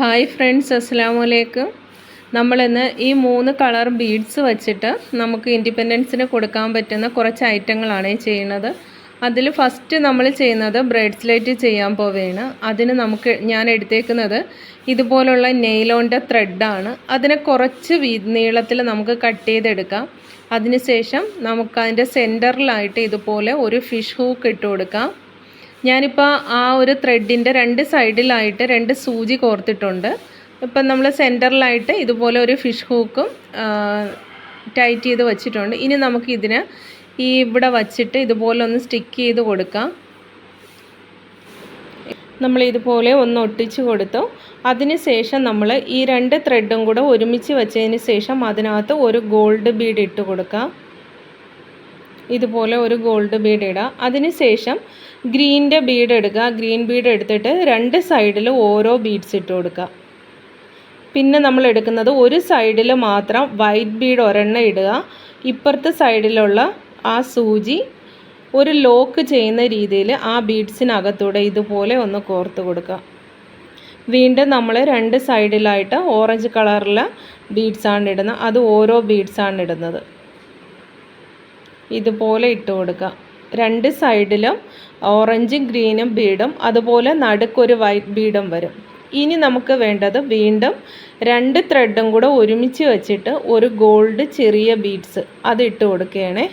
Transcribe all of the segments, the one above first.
Hi friends അസ്സാം വലൈക്കും നമ്മളിന്ന് ഈ മൂന്ന് കളർ ബീഡ്സ് വെച്ചിട്ട് നമുക്ക് ഇൻഡിപെൻഡൻസിന് കൊടുക്കാൻ പറ്റുന്ന കുറച്ച് ഐറ്റങ്ങളാണ് ചെയ്യുന്നത്. അതിൽ ഫസ്റ്റ് നമ്മൾ ചെയ്യുന്നത് ബ്രേഡ്സ്ലേറ്റ് ചെയ്യാൻ പോവുകയാണ്. അതിന് നമുക്ക് ഞാൻ എടുത്തേക്കുന്നത് ഇതുപോലുള്ള നെയിലോന്റെ ത്രെഡാണ് അതിനെ കുറച്ച് നീളത്തിൽ നമുക്ക് കട്ട് ചെയ്തെടുക്കാം. അതിനുശേഷം നമുക്ക് അതിന്റെ സെന്ററിലായിട്ട് ഇതുപോലെ ഒരു ഫിഷ് ഹൂക്ക് ഇട്ട് കൊടുക്കാം. ഞാനിപ്പോൾ ആ ഒരു ത്രെഡിന്റെ രണ്ട് സൈഡിലായിട്ട് രണ്ട് സൂചി കോർത്തിട്ടുണ്ട്. ഇപ്പം നമ്മൾ സെന്ററിലായിട്ട് ഇതുപോലെ ഒരു ഫിഷ് ഹൂക്കും ടൈറ്റ് ചെയ്ത് വച്ചിട്ടുണ്ട്. ഇനി നമുക്ക് ഇതിന് ഈ ഇവിടെ വച്ചിട്ട് ഇതുപോലെ ഒന്ന് സ്റ്റിക്ക് ചെയ്ത് കൊടുക്കാം. നമ്മൾ ഇതുപോലെ ഒന്ന് ഒട്ടിച്ച് കൊടുത്തു. അതിന് ശേഷം നമ്മൾ ഈ രണ്ട് ത്രെഡും കൂടെ ഒരുമിച്ച് വെച്ചതിന് ശേഷം അതിനകത്ത് ഒരു ഗോൾഡ് ബീഡ് ഇട്ട് കൊടുക്കാം. ഇതുപോലെ ഒരു ഗോൾഡ് ബീഡ് ഇടുക അതിനുശേഷം ഗ്രീന്റെ ബീഡ് എടുക്കുക. ഗ്രീൻ ബീഡ് എടുത്തിട്ട് രണ്ട് സൈഡിൽ ഓരോ ബീഡ്സ് ഇട്ട് കൊടുക്കുക. പിന്നെ നമ്മൾ എടുക്കുന്നത് ഒരു സൈഡിൽ മാത്രം വൈറ്റ് ബീഡ് ഒരെണ്ണം ഇടുക. ഇപ്പുറത്തെ സൈഡിലുള്ള ആ സൂചി ഒരു ലോക്ക് ചെയ്യുന്ന രീതിയിൽ ആ ബീഡ്സിനകത്തൂടെ ഇതുപോലെ ഒന്ന് കോർത്ത് കൊടുക്കുക. വീണ്ടും നമ്മൾ രണ്ട് സൈഡിലായിട്ട് ഓറഞ്ച് കളറിലെ ബീഡ്സാണ് ഇടുന്നത്. അത് ഓരോ ബീഡ്സാണ് ഇടുന്നത്. ഇതുപോലെ ഇട്ട് കൊടുക്കുക. രണ്ട് സൈഡിലും ഓറഞ്ചും ഗ്രീനും ബീഡും അതുപോലെ നടുക്കൊരു വൈറ്റ് ബീഡും വരും. ഇനി നമുക്ക് വേണ്ടത് വീണ്ടും രണ്ട് ത്രെഡും കൂടെ ഒരുമിച്ച് വെച്ചിട്ട് ഒരു ഗോൾഡ് ചെറിയ ബീഡ്സ് അത് ഇട്ട് കൊടുക്കുകയാണേ.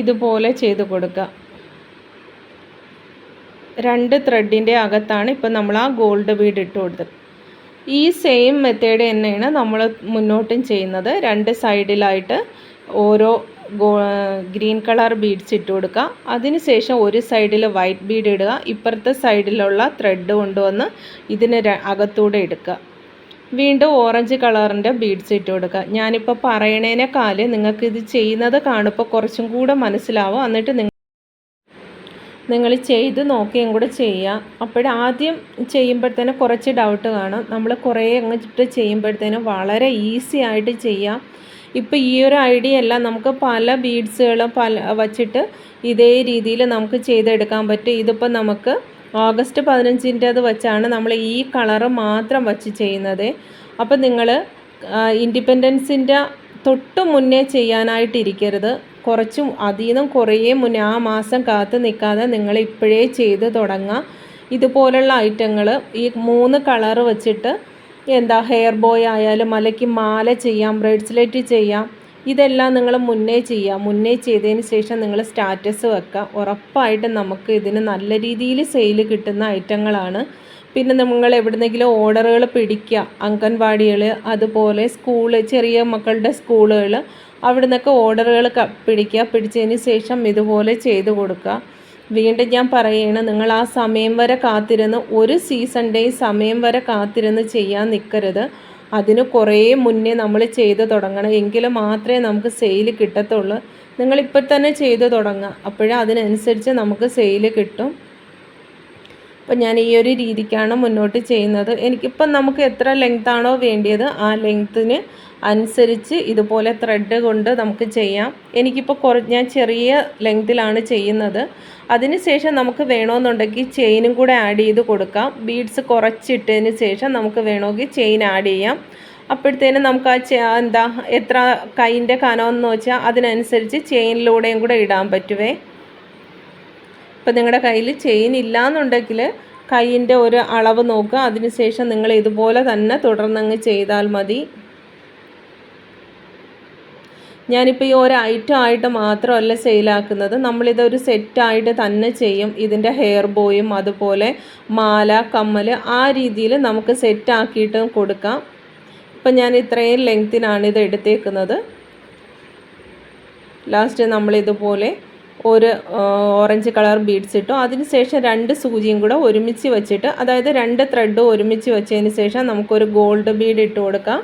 ഇതുപോലെ ചെയ്ത് കൊടുക്കുക. രണ്ട് ത്രെഡിന്റെ അകത്താണ് ഇപ്പം നമ്മൾ ആ ഗോൾഡ് ബീഡ് ഇട്ട് കൊടുത്തത്. ഈ സെയിം മെത്തേഡ് തന്നെയാണ് നമ്മൾ മുന്നോട്ടും ചെയ്യുന്നത്. രണ്ട് സൈഡിലായിട്ട് ഓരോ ഗ്രീൻ കളർ ബീഡ്സ് ഇട്ട് കൊടുക്കുക. അതിനുശേഷം ഒരു സൈഡിൽ വൈറ്റ് ബീഡ് ഇടുക. ഇപ്പുറത്തെ സൈഡിലുള്ള ത്രെഡ് കൊണ്ടുവന്ന് ഇതിന് അകത്തൂടെ എടുക്കുക. വീണ്ടും ഓറഞ്ച് കളറിന്റെ ബീഡ്സ് ഇട്ട് കൊടുക്കുക. ഞാനിപ്പോൾ പറയണേനേക്കാൾ നിങ്ങൾക്ക് ഇത് ചെയ്യുന്നത് കാണുമ്പോൾ കുറച്ചും കൂടെ മനസ്സിലാവും. എന്നിട്ട് നിങ്ങൾ നിങ്ങൾ ചെയ്ത് നോക്കുകയും കൂടെ ചെയ്യുക. അപ്പോഴാദ്യം ചെയ്യുമ്പോഴത്തേനും കുറച്ച് ഡൗട്ട് കാണും. നമ്മൾ കുറേ അങ്ങോട്ട് ചെയ്യുമ്പോഴത്തേനും വളരെ ഈസി ആയിട്ട് ചെയ്യാം. ഇപ്പോൾ ഈ ഒരു ഐഡിയ അല്ല നമുക്ക് പല ബീഡ്സുകളും പല വച്ചിട്ട് ഇതേ രീതിയിൽ നമുക്ക് ചെയ്തെടുക്കാൻ പറ്റും. ഇതിപ്പോൾ നമുക്ക് ഓഗസ്റ്റ് പതിനഞ്ചിന്റേത് വെച്ചാണ് നമ്മൾ ഈ കളറ് മാത്രം വച്ച് ചെയ്യുന്നത്. അപ്പോൾ നിങ്ങൾ ഇൻഡിപെൻഡൻസിന്റെ തൊട്ട് മുന്നേ ചെയ്യാനായിട്ടിരിക്കരുത്. കുറച്ചും നിന്നും കുറേ മുന്നേ ആ മാസം കാത്ത് നിൽക്കാതെ നിങ്ങൾ ഇപ്പോഴേ ചെയ്ത് തുടങ്ങാം. ഇതുപോലുള്ള ഐറ്റങ്ങൾ ഈ മൂന്ന് കളർ വെച്ചിട്ട് എന്താ ഹെയർ ബോയ് ആയാലും അല്ലെങ്കിൽ മാല ചെയ്യാം ബ്രേഡ്സ്ലെറ്റ് ചെയ്യാം ഇതെല്ലാം നിങ്ങൾ മുന്നേ ചെയ്യാം. മുന്നേ ചെയ്തതിന് ശേഷം നിങ്ങൾ സ്റ്റാറ്റസ് വെക്കുക ഉറപ്പായിട്ടും നമുക്ക് ഇതിന് നല്ല രീതിയിൽ സെയിൽ കിട്ടുന്ന ഐറ്റങ്ങളാണ്. പിന്നെ നിങ്ങൾ എവിടുന്നെങ്കിലും ഓർഡറുകൾ പിടിക്കുക അംഗൻവാടികൾ അതുപോലെ സ്കൂൾ ചെറിയ മക്കളുടെ സ്കൂളുകൾ അവിടെ നിന്നൊക്കെ ഓർഡറുകൾ പിടിക്കുക. പിടിച്ചതിന് ശേഷം ഇതുപോലെ ചെയ്ത് കൊടുക്കുക. വീണ്ടും ഞാൻ പറയുകയാണ് നിങ്ങൾ ആ സമയം വരെ കാത്തിരുന്ന് ഒരു സീസൺ സമയം വരെ കാത്തിരുന്ന് ചെയ്യാൻ നിൽക്കരുത്. അതിന് കുറേ മുന്നേ നമ്മൾ ചെയ്ത് തുടങ്ങണം. എങ്കിൽ മാത്രമേ നമുക്ക് സെയിൽ കിട്ടത്തുള്ളൂ. നിങ്ങളിപ്പോൾ തന്നെ ചെയ്ത് തുടങ്ങുക. അപ്പോഴേ അതിനനുസരിച്ച് നമുക്ക് സെയിൽ കിട്ടും. അപ്പം ഞാൻ ഈ ഒരു രീതിക്കാണ് മുന്നോട്ട് ചെയ്യുന്നത്. എനിക്കിപ്പം നമുക്ക് എത്ര ലെങ്ത് വേണ്ടിയത് ആ ലെങ്ത്തിന് അനുസരിച്ച് ഇതുപോലെ ത്രെഡ് കൊണ്ട് നമുക്ക് ചെയ്യാം. എനിക്കിപ്പോൾ കുറ ഞാൻ ചെറിയ ലെങ്ത്തിലാണ് ചെയ്യുന്നത്. അതിനുശേഷം നമുക്ക് വേണമെന്നുണ്ടെങ്കിൽ ചെയിനും കൂടെ ആഡ് ചെയ്ത് കൊടുക്കാം. ബീഡ്സ് കുറച്ചിട്ടതിന് ശേഷം നമുക്ക് വേണമെങ്കിൽ ചെയിൻ ആഡ് ചെയ്യാം. അപ്പോഴത്തേനും നമുക്ക് ആ എന്താ എത്ര കൈന്റെ കനമെന്ന് വെച്ചാൽ അതിനനുസരിച്ച് ചെയിനിലൂടെയും കൂടെ ഇടാൻ പറ്റുവേ. ഇപ്പം നിങ്ങളുടെ കയ്യിൽ ചെയിൻ ഇല്ലയെന്നുണ്ടെങ്കിൽ കൈയിന്റെ ഒരു അളവ് നോക്കുക. അതിനുശേഷം നിങ്ങൾ ഇതുപോലെ തന്നെ തുടർന്നങ്ങ് ചെയ്താൽ മതി. ഞാനിപ്പോൾ ഈ ഒരു ഐറ്റം ആയിട്ട് മാത്രമല്ല സെയിലാക്കുന്നത്. നമ്മളിതൊരു സെറ്റായിട്ട് തന്നെ ചെയ്യും. ഇതിന്റെ ഹെയർ ബോയും അതുപോലെ മാല കമ്മൽ ആ രീതിയിൽ നമുക്ക് സെറ്റാക്കിയിട്ട് കൊടുക്കാം. ഇപ്പം ഞാൻ ഇത്രയും ലെങ്ത്തിനാണ് ഇത് എടുത്തേക്കുന്നത്. ലാസ്റ്റ് നമ്മളിതുപോലെ ഒരു ഓറഞ്ച് കളർ ബീഡ്സ് ഇട്ടു. അതിനുശേഷം രണ്ട് സൂചിയും കൂടെ ഒരുമിച്ച് വെച്ചിട്ട് അതായത് രണ്ട് ത്രെഡ് ഒരുമിച്ച് വെച്ചതിന് ശേഷം നമുക്കൊരു ഗോൾഡ് ബീഡ് ഇട്ട് കൊടുക്കാം.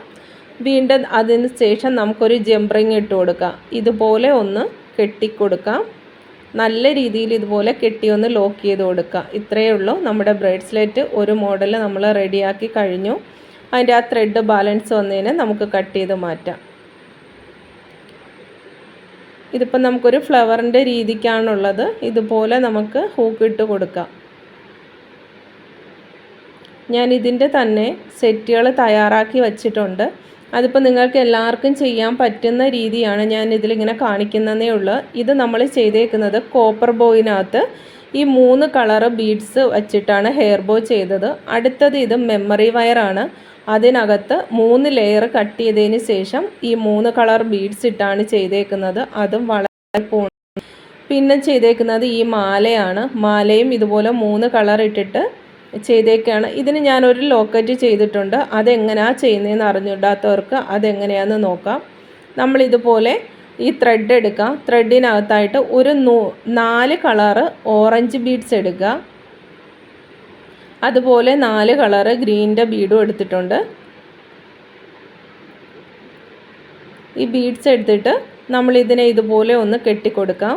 വീണ്ടും അതിന് ശേഷം നമുക്കൊരു ജംബറിങ് ഇട്ട് കൊടുക്കാം. ഇതുപോലെ ഒന്ന് കെട്ടിക്കൊടുക്കാം നല്ല രീതിയിൽ ഇതുപോലെ കെട്ടി ഒന്ന് ലോക്ക് ചെയ്ത് കൊടുക്കുക ഇത്രയേ ഉള്ളൂ. നമ്മുടെ ബ്രേഡ്സ്ലെറ്റ് ഒരു മോഡൽ നമ്മൾ റെഡിയാക്കി കഴിഞ്ഞു. അതിന്റെ ആ ത്രെഡ് ബാലൻസ് വന്നതിന് നമുക്ക് കട്ട് ചെയ്ത് മാറ്റാം. ഇതിപ്പം നമുക്കൊരു ഫ്ലവറിന്റെ രീതിക്കാണുള്ളത്. ഇതുപോലെ നമുക്ക് ഹൂക്കിട്ട് കൊടുക്കാം. ഞാൻ ഇതിന്റെ തന്നെ സെറ്റുകൾ തയ്യാറാക്കി വച്ചിട്ടുണ്ട്. അതിപ്പോൾ നിങ്ങൾക്ക് എല്ലാവർക്കും ചെയ്യാൻ പറ്റുന്ന രീതിയാണ് ഞാൻ ഇതിലിങ്ങനെ കാണിക്കുന്നതേ ഉള്ളൂ. ഇത് നമ്മൾ ചെയ്തേക്കുന്നത് കോപ്പർ ബോയിനകത്ത്. ഈ മൂന്ന് കളറ് ബീഡ്സ് വച്ചിട്ടാണ് ഹെയർ ബോ ചെയ്തത്. അടുത്തത് ഇത് മെമ്മറി വയറാണ് അതിനകത്ത് മൂന്ന് ലെയർ കട്ട് ചെയ്തതിന് ശേഷം ഈ മൂന്ന് കളർ ബീഡ്സ് ഇട്ടാണ് ചെയ്തേക്കുന്നത്. അതും വളരെ പോണ പിന്നെ ചെയ്തേക്കുന്നത് ഈ മാലയാണ്. മാലയും ഇതുപോലെ മൂന്ന് കളർ ഇട്ടിട്ട് ചെയ്തേക്കാണ്. ഇതിന് ഞാനൊരു ലോക്കറ്റ് ചെയ്തിട്ടുണ്ട്. അതെങ്ങനെയാണ് ചെയ്യുന്നതെന്ന് അറിഞ്ഞിടാത്തവർക്ക് അതെങ്ങനെയാണെന്ന് നോക്കാം. നമ്മളിതുപോലെ ഈ ത്രെഡ് എടുക്കുക ത്രെഡിനകത്തായിട്ട് ഒരു നൂ നാല് കളറ് ഓറഞ്ച് ബീഡ്സ് എടുക്കുക. അതുപോലെ നാല് കളറ് ഗ്രീനിന്റെ ബീഡും എടുത്തിട്ടുണ്ട്. ഈ ബീഡ്സ് എടുത്തിട്ട് നമ്മൾ ഇതിനെ ഇതുപോലെ ഒന്ന് കെട്ടിക്കൊടുക്കാം.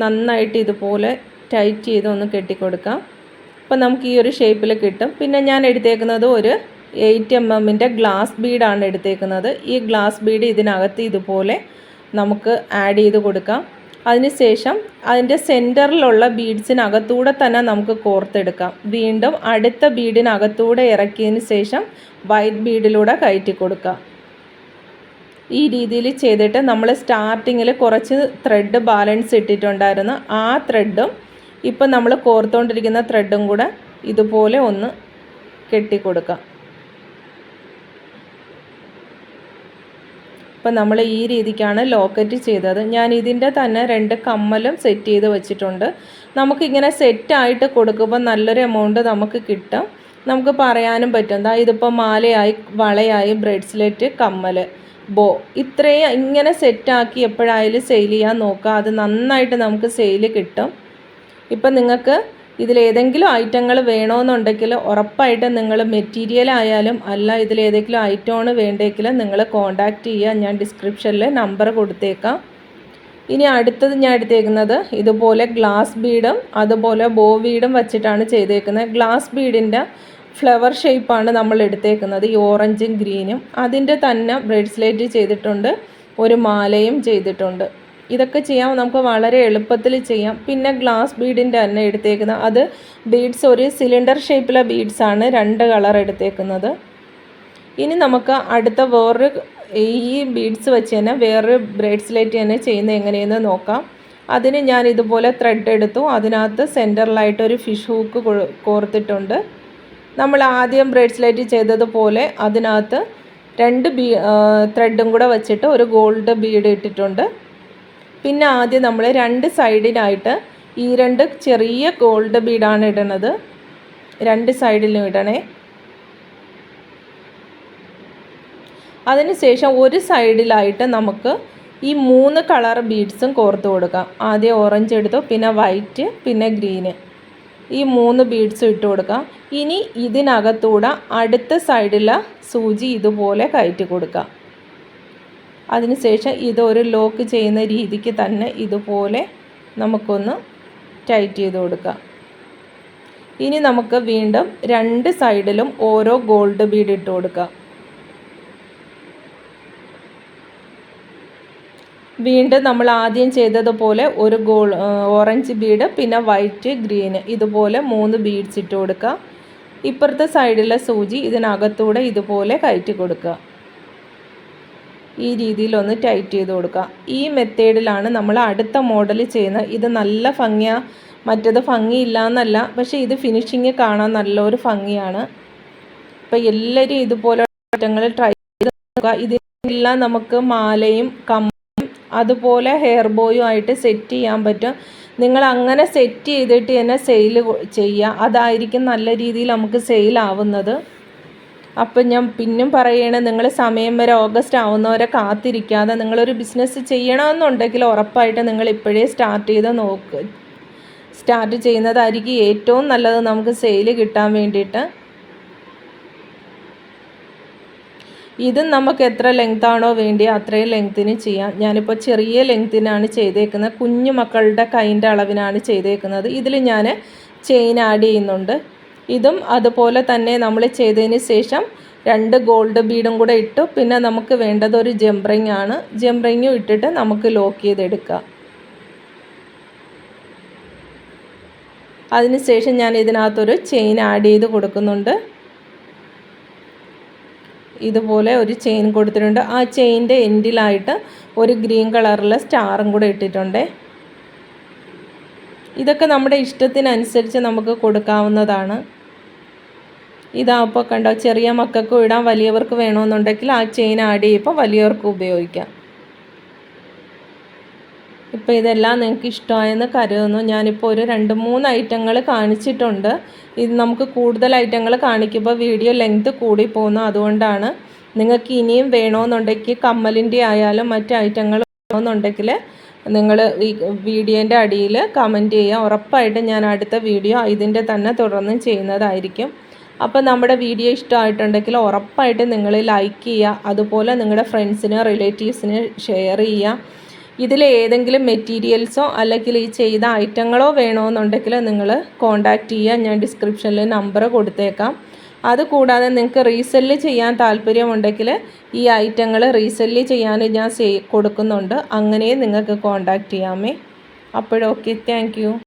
നന്നായിട്ട് ഇതുപോലെ ടൈറ്റ് ചെയ്ത് ഒന്ന് കെട്ടിക്കൊടുക്കാം. അപ്പോൾ നമുക്ക് ഈ ഒരു ഷേപ്പിൽ കിട്ടും. പിന്നെ ഞാൻ എടുത്തേക്കുന്നത് ഒരു എയ്റ്റ് എം എമ്മിന്റെ ഗ്ലാസ് ബീഡാണ് എടുത്തേക്കുന്നത്. ഈ ഗ്ലാസ് ബീഡ് ഇതിനകത്ത് ഇതുപോലെ നമുക്ക് ആഡ് ചെയ്ത് കൊടുക്കാം. അതിനുശേഷം അതിന്റെ സെന്ററിലുള്ള ബീഡ്സിനകത്തൂടെ തന്നെ നമുക്ക് കോർത്തെടുക്കാം. വീണ്ടും അടുത്ത ബീഡിനകത്തൂടെ ഇറക്കിയതിന് ശേഷം വൈറ്റ് ബീഡിലൂടെ കയറ്റി കൊടുക്കാം. ഈ രീതിയിൽ ചെയ്തിട്ട് നമ്മൾ സ്റ്റാർട്ടിങ്ങിൽ കുറച്ച് ത്രെഡ് ബാലൻസ് ഇട്ടിട്ടുണ്ടായിരുന്നു. ആ ത്രെഡും ഇപ്പം നമ്മൾ കോർത്തുകൊണ്ടിരിക്കുന്ന ത്രെഡും കൂടെ ഇതുപോലെ ഒന്ന് കെട്ടിക്കൊടുക്കാം. ഇപ്പം നമ്മൾ ഈ രീതിക്കാണ് ലോക്കറ്റ് ചെയ്തത്. ഞാൻ ഇതിന്റെ തന്നെ രണ്ട് കമ്മലും സെറ്റ് ചെയ്ത് വെച്ചിട്ടുണ്ട്. നമുക്കിങ്ങനെ സെറ്റായിട്ട് കൊടുക്കുമ്പോൾ നല്ലൊരു എമൗണ്ട് നമുക്ക് കിട്ടും. നമുക്ക് പറയാനും പറ്റും. ദാ ഇതിപ്പോൾ മാലയായി വളയായി ബ്രെഡ്സ്ലെറ്റ് കമ്മൽ ബോ ഇത്രയും ഇങ്ങനെ സെറ്റാക്കി എപ്പോഴായാലും സെയിൽ ചെയ്യാൻ നോക്കുക. അത് നന്നായിട്ട് നമുക്ക് സെയിൽ കിട്ടും. ഇപ്പം നിങ്ങൾക്ക് ഇതിലേതെങ്കിലും ഐറ്റങ്ങൾ വേണമെന്നുണ്ടെങ്കിൽ ഉറപ്പായിട്ടും നിങ്ങൾ മെറ്റീരിയൽ ആയാലും അല്ല ഇതിലേതെങ്കിലും ഐറ്റമാണ് വേണ്ടെങ്കിൽ നിങ്ങൾ കോണ്ടാക്റ്റ് ചെയ്യുക. ഞാൻ ഡിസ്ക്രിപ്ഷനിൽ നമ്പർ കൊടുത്തേക്കാം. ഇനി അടുത്തത് ഞാൻ എടുത്തേക്കുന്നത് ഇതുപോലെ ഗ്ലാസ് ബീഡും അതുപോലെ ബോ ബീഡും വച്ചിട്ടാണ് ചെയ്തേക്കുന്നത്. ഗ്ലാസ് ബീഡിന്റെ ഫ്ലവർ ഷേപ്പാണ് നമ്മൾ എടുത്തേക്കുന്നത്. ഈ ഓറഞ്ചും ഗ്രീനും അതിന്റെ തന്നെ ബ്രേഡ്സ്ലേറ്റ് ചെയ്തിട്ടുണ്ട്. ഒരു മാലയും ചെയ്തിട്ടുണ്ട്. ഇതൊക്കെ ചെയ്യാം നമുക്ക് വളരെ എളുപ്പത്തിൽ ചെയ്യാം. പിന്നെ ഗ്ലാസ് ബീഡിന്റെ തന്നെ എടുത്തേക്കുന്നത്. അത് ബീഡ്സ് ഒരു സിലിണ്ടർ ഷേപ്പിലെ ബീഡ്സാണ് രണ്ട് കളർ എടുത്തേക്കുന്നത്. ഇനി നമുക്ക് അടുത്ത വേറൊരു ഈ ബീഡ്സ് വെച്ച് തന്നെ വേറൊരു ബ്രേഡ്സ്ലേറ്റ് തന്നെ ചെയ്യുന്നത് എങ്ങനെയെന്ന് നോക്കാം. അതിന് ഞാൻ ഇതുപോലെ ത്രെഡ് എടുത്തു. അതിനകത്ത് സെന്ററിലായിട്ട് ഒരു ഫിഷ് ഹൂക്ക് കോർത്തിട്ടുണ്ട്. നമ്മൾ ആദ്യം ബ്രേഡ്സ്ലേറ്റ് ചെയ്തതുപോലെ അതിനകത്ത് രണ്ട് ബീ ത്രെഡും കൂടെ വെച്ചിട്ട് ഒരു ഗോൾഡ് ബീഡ് ഇട്ടിട്ടുണ്ട്. പിന്നെ ആദ്യം നമ്മൾ രണ്ട് സൈഡിലായിട്ട് ഈ രണ്ട് ചെറിയ ഗോൾഡ് ബീഡാണ് ഇടണത്. രണ്ട് സൈഡിലും ഇടണേ. അതിനുശേഷം ഒരു സൈഡിലായിട്ട് നമുക്ക് ഈ മൂന്ന് കളർ ബീഡ്സും കോർത്ത് കൊടുക്കാം. ആദ്യം ഓറഞ്ച് എടുത്തു പിന്നെ വൈറ്റ് പിന്നെ ഗ്രീന്. ഈ മൂന്ന് ബീഡ്സും ഇട്ട് കൊടുക്കാം. ഇനി ഇതിനകത്തൂടെ അടുത്ത സൈഡിലെ സൂചി ഇതുപോലെ കയറ്റി കൊടുക്കാം. അതിനുശേഷം ഇതൊരു ലോക്ക് ചെയ്യുന്ന രീതിക്ക് തന്നെ ഇതുപോലെ നമുക്കൊന്ന് ടൈറ്റ് ചെയ്ത് കൊടുക്കാം. ഇനി നമുക്ക് വീണ്ടും രണ്ട് സൈഡിലും ഓരോ ഗോൾഡ് ബീഡ് ഇട്ട് കൊടുക്കാം. വീണ്ടും നമ്മൾ ആദ്യം ചെയ്തതുപോലെ ഒരു ഗോൾ ഓറഞ്ച് ബീഡ് പിന്നെ വൈറ്റ് ഗ്രീന് ഇതുപോലെ മൂന്ന് ബീഡ്സ് ഇട്ട് കൊടുക്കുക ഇപ്പുറത്തെ സൈഡിലെ സൂചി ഇതിനകത്തൂടെ ഇതുപോലെ കയറ്റി കൊടുക്കുക ഈ രീതിയിൽ ഒന്ന് ടൈറ്റ് ചെയ്ത് കൊടുക്കുക. ഈ മെത്തേഡിലാണ് നമ്മൾ അടുത്ത മോഡൽ ചെയ്യുന്നത്. ഇത് നല്ല ഭംഗിയാണ് മറ്റത് ഭംഗിയില്ല എന്നല്ല പക്ഷേ ഇത് ഫിനിഷിങ് കാണാൻ നല്ലൊരു ഭംഗിയാണ്. അപ്പോൾ എല്ലാവരും ഇതുപോലെ ഐറ്റങ്ങൾ ട്രൈ ചെയ്ത് നോക്കുക. ഇതിനെല്ലാം നമുക്ക് മാലയും കമ്മലും അതുപോലെ ഹെയർ ബോയും ആയിട്ട് സെറ്റ് ചെയ്യാൻ പറ്റും. നിങ്ങൾ അങ്ങനെ സെറ്റ് ചെയ്തിട്ട് തന്നെ സെയിൽ ചെയ്യുക. അതായിരിക്കും നല്ല രീതിയിൽ നമുക്ക് സെയിൽ ആവുന്നത് അപ്പം ഞാൻ പിന്നും പറയണേ നിങ്ങൾ സമയം വരെ ഓഗസ്റ്റ് ആവുന്നവരെ കാത്തിരിക്കാതെ നിങ്ങളൊരു ബിസിനസ് ചെയ്യണമെന്നുണ്ടെങ്കിൽ ഉറപ്പായിട്ട് നിങ്ങൾ ഇപ്പോഴേ സ്റ്റാർട്ട് ചെയ്ത് നോക്ക്. സ്റ്റാർട്ട് ചെയ്യുന്നതായിരിക്കും ഏറ്റവും നല്ലത് നമുക്ക് സെയിൽ കിട്ടാൻ വേണ്ടിയിട്ട്. ഇതും നമുക്ക് എത്ര ലെങ്ത് ആണോ വേണ്ടി അത്രയും ലെങ്ത്തിന് ചെയ്യാം. ഞാനിപ്പോൾ ചെറിയ ലെങ്തിനാണ് ചെയ്തേക്കുന്നത്. കുഞ്ഞു മക്കളുടെ കൈന്റെ അളവിനാണ് ചെയ്തേക്കുന്നത്. ഇതിൽ ഞാൻ ചെയിൻ ആഡ് ചെയ്യുന്നുണ്ട്. ഇതും അതുപോലെ തന്നെ നമ്മൾ ചെയ്തതിന് ശേഷം രണ്ട് ഗോൾഡ് ബീഡും കൂടെ ഇട്ടു. പിന്നെ നമുക്ക് വേണ്ടത് ഒരു ജംറിങ് ആണ്. ജംറിങ്ങും ഇട്ടിട്ട് നമുക്ക് ലോക്ക് ചെയ്തെടുക്കാം. അതിനുശേഷം ഞാൻ ഇതിനകത്തൊരു ചെയിൻ ആഡ് ചെയ്ത് കൊടുക്കുന്നുണ്ട്. ഇതുപോലെ ഒരു ചെയിൻ കൊടുത്തിട്ടുണ്ട്. ആ ചെയിന്റെ എൻഡിലായിട്ട് ഒരു ഗ്രീൻ കളറിലെ സ്റ്റാറും കൂടെ ഇട്ടിട്ടുണ്ട്. ഇതൊക്കെ നമ്മുടെ ഇഷ്ടത്തിനനുസരിച്ച് നമുക്ക് കൊടുക്കാവുന്നതാണ്. ഇതാ അപ്പോൾ കണ്ടോ ചെറിയ മക്കൾക്കും ഇടാം വലിയവർക്ക് വേണമെന്നുണ്ടെങ്കിൽ ആ ചെയിൻ ആഡ് ചെയ്യുമ്പോൾ വലിയവർക്ക് ഉപയോഗിക്കാം. ഇപ്പോൾ ഇതെല്ലാം നിങ്ങൾക്ക് ഇഷ്ടമായെന്ന് കരുതുന്നു. ഞാനിപ്പോൾ ഒരു രണ്ട് മൂന്ന് ഐറ്റങ്ങൾ കാണിച്ചിട്ടുണ്ട്. ഇത് നമുക്ക് കൂടുതൽ ഐറ്റങ്ങൾ കാണിക്കുമ്പോൾ വീഡിയോ ലെങ്ത് കൂടി പോകുന്നു അതുകൊണ്ടാണ് നിങ്ങൾക്ക് ഇനിയും വേണമെന്നുണ്ടെങ്കിൽ കമ്മലിന്റെ ആയാലും മറ്റ് ഐറ്റങ്ങൾ വേണമെന്നുണ്ടെങ്കിൽ നിങ്ങൾ ഈ വീഡിയോന്റെ അടിയിൽ കമന്റ് ചെയ്യുക. ഉറപ്പായിട്ടും ഞാൻ അടുത്ത വീഡിയോ ഇതിന്റെ തന്നെ തുടർന്ന് ചെയ്യുന്നതായിരിക്കും. അപ്പോൾ നമ്മുടെ വീഡിയോ ഇഷ്ടമായിട്ടുണ്ടെങ്കിൽ ഉറപ്പായിട്ടും നിങ്ങൾ ലൈക്ക് ചെയ്യുക. അതുപോലെ നിങ്ങളുടെ ഫ്രണ്ട്സിന് റിലേറ്റീവ്സിന് ഷെയർ ചെയ്യുക. ഇതിൽ ഏതെങ്കിലും മെറ്റീരിയൽസോ അല്ലെങ്കിൽ ഈ ചെയ്ത ഐറ്റങ്ങളോ വേണമെന്നുണ്ടെങ്കിൽ നിങ്ങൾ കോൺടാക്റ്റ് ചെയ്യുക. ഞാൻ ഡിസ്ക്രിപ്ഷനിൽ നമ്പർ കൊടുത്തേക്കാം. അതുകൂടാതെ നിങ്ങൾക്ക് റീസെല്ല് ചെയ്യാൻ താല്പര്യമുണ്ടെങ്കിൽ ഈ ഐറ്റങ്ങൾ റീസെല്ല് ചെയ്യാൻ ഞാൻ കൊടുക്കുന്നുണ്ട്. അങ്ങനെയും നിങ്ങൾക്ക് കോൺടാക്റ്റ് ചെയ്യാമേ. അപ്പോഴൊക്കെ താങ്ക്